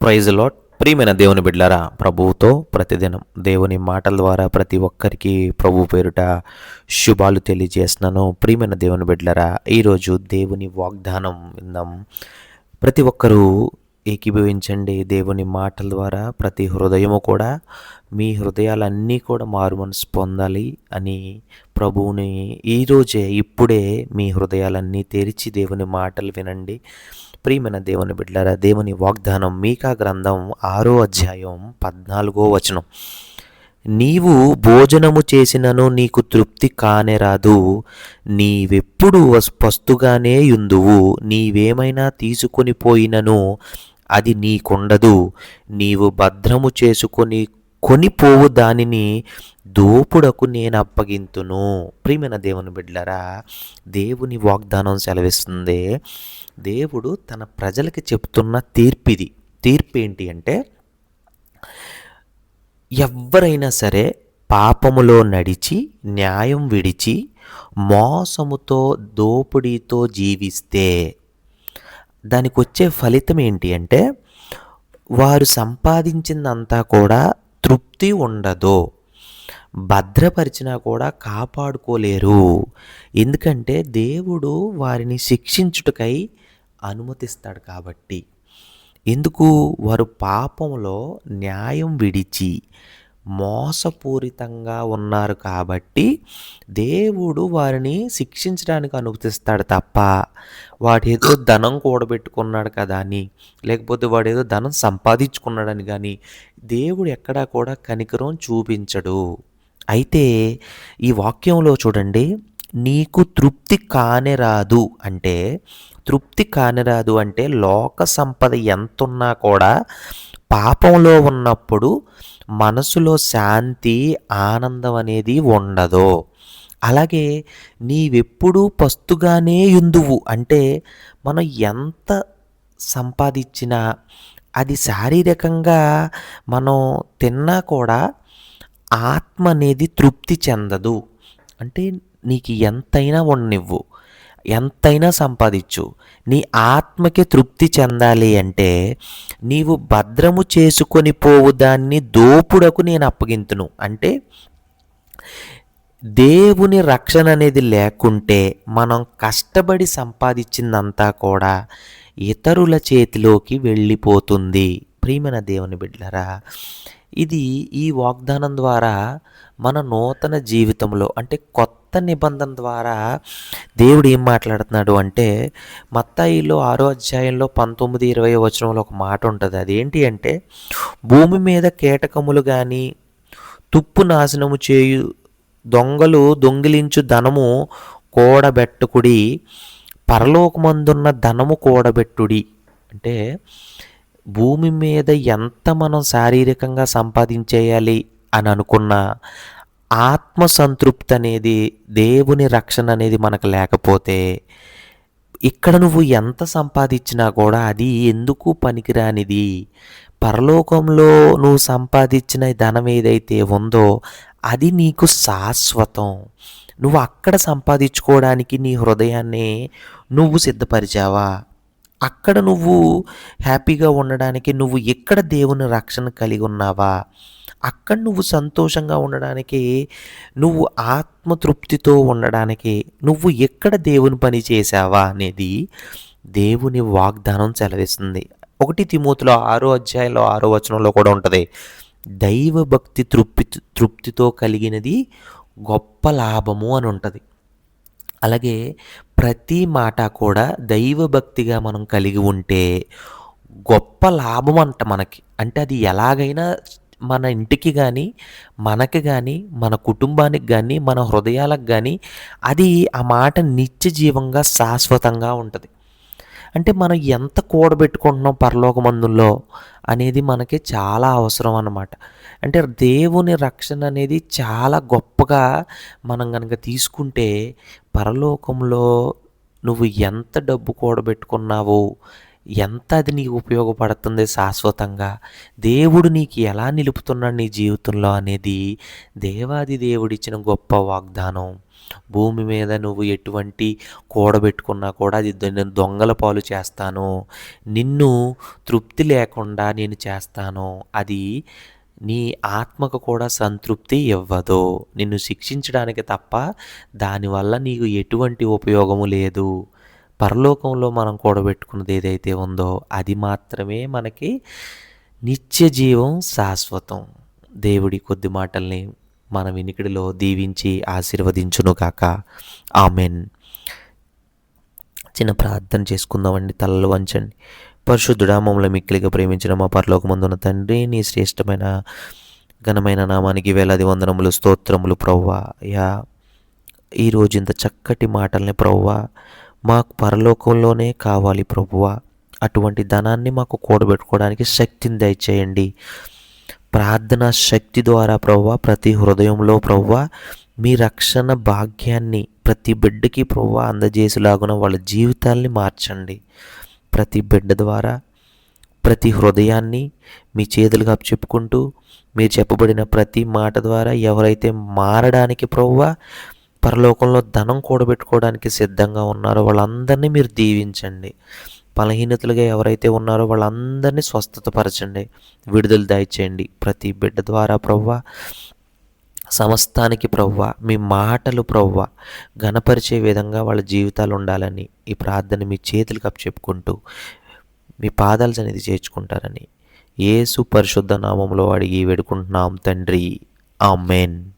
Praise lot ప్రియమైన దేవుని బిడ్లారా ప్రభువుతో ప్రతిదినం దేవుని మాటల ద్వారా ప్రతి ఒక్కరికి ప్రభు పేరుట శుభాలు తెలియజేస్తున్నాను. ప్రియమైన దేవుని బిడ్లారా ఈరోజు దేవుని వాగ్దానం విందాం ప్రతి ఒక్కరూ ఏకీభవించండి. దేవుని మాటల ద్వారా ప్రతి హృదయము కూడా మీ హృదయాలన్నీ కూడా మారు మనసు పొందాలి అని ప్రభువుని ఈరోజే ఇప్పుడే మీ హృదయాలన్నీ తెరిచి దేవుని మాటలు వినండి. ప్రియమైన దేవుని బిడ్డారా దేవుని వాగ్దానం మీకా గ్రంథం ఆరో అధ్యాయం పద్నాలుగో వచనం. నీవు భోజనము చేసినను నీకు తృప్తి కానేరాదు. నీవెప్పుడు వస్- పస్తుగానే యుందువు. నీవేమైనా తీసుకొని పోయినను అది నీకుండదు. నీవు భద్రము చేసుకొని కొనిపోవు దానిని. దోపుడకు నేను అప్పగింతును. ప్రియమైన దేవుని బిడ్డలరా దేవుని వాగ్దానం సెలవిస్తుంది. దేవుడు తన ప్రజలకి చెప్తున్న తీర్పిది. తీర్పు ఏంటి అంటే ఎవ్వరైనా సరే పాపములో నడిచి న్యాయం విడిచి మోసముతో దోపిడీతో జీవిస్తే దానికి వచ్చే ఫలితం ఏంటి అంటే వారు సంపాదించిందంతా కూడా తృప్తి ఉండదు. భద్రపరిచినా కూడా కాపాడుకోలేరు. ఎందుకంటే దేవుడు వారిని శిక్షించుటకై అనుమతిస్తాడు కాబట్టి. ఎందుకు? వారు పాపంలో న్యాయం విడిచి మోసపూరితంగా ఉన్నారు కాబట్టి దేవుడు వారిని శిక్షించడానికి అనుమతిస్తాడు తప్ప వాడేదో ఏదో ధనం కూడబెట్టుకున్నాడు కదా అని లేకపోతే వాడేదో ధనం సంపాదించుకున్నాడని కానీ దేవుడు ఎక్కడా కూడా కనికరం చూపించడు. అయితే ఈ వాక్యంలో చూడండి నీకు తృప్తి కానిరాదు అంటే తృప్తి కానిరాదు అంటే లోక సంపద ఎంతున్నా కూడా పాపంలో ఉన్నప్పుడు మనసులో శాంతి ఆనందం అనేది ఉండదు. అలాగే నీవెప్పుడూ పస్తుగానే ఉందువు అంటే మనం ఎంత సంపాదించినా అది శారీరకంగా మనం తిన్నా కూడా ఆత్మ అనేది తృప్తి చెందదు. అంటే నీకు ఎంతైనా ఉండనివ్వు. ఎంతైనా సంపాదించు. నీ ఆత్మకి తృప్తి చెందాలి అంటే నీవు భద్రము చేసుకొని పోవు దాన్ని దోపుడకు నేను అప్పగింతును. అంటే దేవుని రక్షణ అనేది లేకుంటే మనం కష్టపడి సంపాదించిందంతా కూడా ఇతరుల చేతిలోకి వెళ్ళిపోతుంది. ప్రియమైన దేవుని బిడ్డలరా ఇది ఈ వాగ్దానం ద్వారా మన నూతన జీవితంలో అంటే కొత్త నిబంధన ద్వారా దేవుడు ఏం మాట్లాడుతున్నాడు అంటే మత్తాయిలో ఆరో అధ్యాయంలో పంతొమ్మిది ఇరవై వచనంలో ఒక మాట ఉంటుంది. అదేంటి అంటే భూమి మీద కీటకములు కానీ తుప్పు నాశనము చేయు దొంగలు దొంగిలించు ధనము కూడబెట్టుకుడి పరలోకమందున్న ధనము కూడబెట్టుడి. అంటే భూమి మీద ఎంత మనం శారీరకంగా సంపాదించేయాలి అని అనుకున్న ఆత్మ సంతృప్తి అనేది దేవుని రక్షణ అనేది మనకు లేకపోతే ఇక్కడ నువ్వు ఎంత సంపాదించినా కూడా అది ఎందుకు పనికిరానిది? పరలోకంలో నువ్వు సంపాదించిన ధనం ఏదైతే ఉందో అది నీకు శాశ్వతం. నువ్వు అక్కడ సంపాదించుకోవడానికి నీ హృదయాన్ని నువ్వు సిద్ధపరిచావా? అక్కడ నువ్వు హ్యాపీగా ఉండడానికి నువ్వు ఎక్కడ దేవుని రక్షణ కలిగి ఉన్నావా? అక్కడ నువ్వు సంతోషంగా ఉండడానికి నువ్వు ఆత్మతృప్తితో ఉండడానికి నువ్వు ఎక్కడ దేవుని పని చేసావా అనేది దేవుని వాగ్దానం సెలవిస్తుంది. ఒకటి తిమోతిలో ఆరో అధ్యాయంలో ఆరో వచనంలో కూడా ఉంటుంది. దైవభక్తి తృప్తి తృప్తితో కలిగినది గొప్ప లాభము అని ఉంటుంది. అలాగే ప్రతి మాట కూడా దైవభక్తిగా మనం కలిగి ఉంటే గొప్ప లాభం అంట మనకి. అంటే అది ఎలాగైనా మన ఇంటికి కానీ మనకి కానీ మన కుటుంబానికి కానీ మన హృదయాలకు కానీ అది ఆ మాట నిత్య జీవంగా శాశ్వతంగా ఉంటుంది. అంటే మనం ఎంత కూడబెట్టుకుంటున్నాం పరలోకమందుల్లో అనేది మనకి చాలా అవసరం అన్నమాట. అంటే దేవుని రక్షణ అనేది చాలా గొప్పగా మనం కనుక తీసుకుంటే పరలోకంలో నువ్వు ఎంత డబ్బు కూడబెట్టుకున్నావు ఎంత అది నీకు ఉపయోగపడుతుంది శాశ్వతంగా దేవుడు నీకు ఎలా నిలుపుతున్నాడు నీ జీవితంలో అనేది దేవాది దేవుడిచ్చిన గొప్ప వాగ్దానం. భూమి మీద నువ్వు ఎటువంటి కూడబెట్టుకున్నా కూడా అది నేను దొంగల పాలు చేస్తాను. నిన్ను తృప్తి లేకుండా నేను చేస్తాను. అది నీ ఆత్మకు కూడా సంతృప్తి ఇవ్వదు. నిన్ను శిక్షించడానికి తప్ప దానివల్ల నీకు ఎటువంటి ఉపయోగము లేదు. పరలోకంలో మనం కూడబెట్టుకున్నది ఏదైతే ఉందో అది మాత్రమే మనకి నిత్య జీవం శాశ్వతం. దేవుడి కొద్ది మాటల్ని మన వినికిడిలో దీవించి ఆశీర్వదించునుగాక. ఆమెన్. చిన్న ప్రార్థన చేసుకుందామండి తలలు వంచండి. పరిశుద్ధుడా మమ్మల్ని మిక్కిలిగా ప్రేమించిన మా పరలోకమందున్న తండ్రి నీ శ్రేష్టమైన ఘనమైన నామానికి వేలాది వందనములు స్తోత్రములు ప్రవ్వా. యా ఈరోజు ఇంత చక్కటి మాటల్ని ప్రవ్వా మాకు పరలోకంలోనే కావాలి ప్రభువా అటువంటి ధనాన్ని మాకు కూడబెట్టుకోవడానికి శక్తిని దయచేయండి. ప్రార్థన శక్తి ద్వారా ప్రవ్వ ప్రతి హృదయంలో ప్రవ్వ మీ రక్షణ భాగ్యాన్ని ప్రతి బిడ్డకి ప్రవ్వ అందజేసేలాగున వాళ్ళ జీవితాల్ని మార్చండి. ప్రతి బిడ్డ ద్వారా ప్రతి హృదయాన్ని మీ చేతులుగా చెప్పుకుంటూ మీరు చెప్పబడిన ప్రతి మాట ద్వారా ఎవరైతే మారడానికి ప్రవ్వ పరలోకంలో ధనం కూడబెట్టుకోవడానికి సిద్ధంగా ఉన్నారో వాళ్ళందరినీ మీరు దీవించండి. బలహీనతలుగా ఎవరైతే ఉన్నారో వాళ్ళందరినీ స్వస్థతపరచండి. విడుదల దయచేయండి. ప్రతి బిడ్డ ద్వారా ప్రవ్వ సమస్తానికి ప్రవ్వ మీ మాటలు ప్రవ్వ గణపరిచే విధంగా వాళ్ళ జీవితాలు ఉండాలని ఈ ప్రార్థన మీ చేతులు కప్పు చెప్పుకుంటూ మీ పాదాలు అనేది చేర్చుకుంటారని ఏసు పరిశుద్ధ నామంలో అడిగి వేడుకుంటున్నాం తండ్రి. ఆమెన్.